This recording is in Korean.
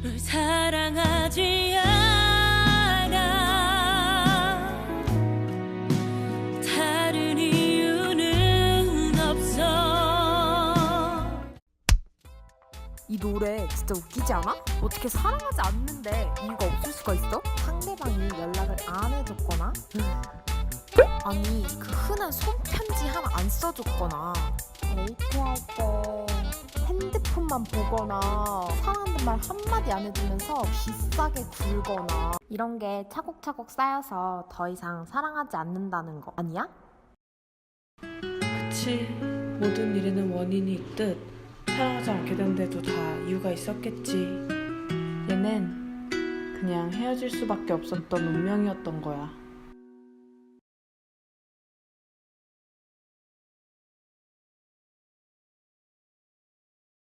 널 사랑하지 않아. 다른 이유는 없어. 이 노래 진짜 웃기지 않아? 어떻게 사랑하지 않는데 이유가 없을 수가 있어? 상대방이 연락을 안 해줬거나? 아니 그 흔한 손편지 하나 안 써줬거나? 데이트할 때 핸드폰만 보거나 사랑 한다는 말 한마디 안 해주면서 비싸게 굴거나 이런 게 차곡차곡 쌓여서 더 이상 사랑하지 않는다는 거 아니야? 그치. 모든 일에는 원인이 있듯 사랑하지 않게 된 데도 다 이유가 있었겠지. 얘는 그냥 헤어질 수밖에 없었던 운명이었던 거야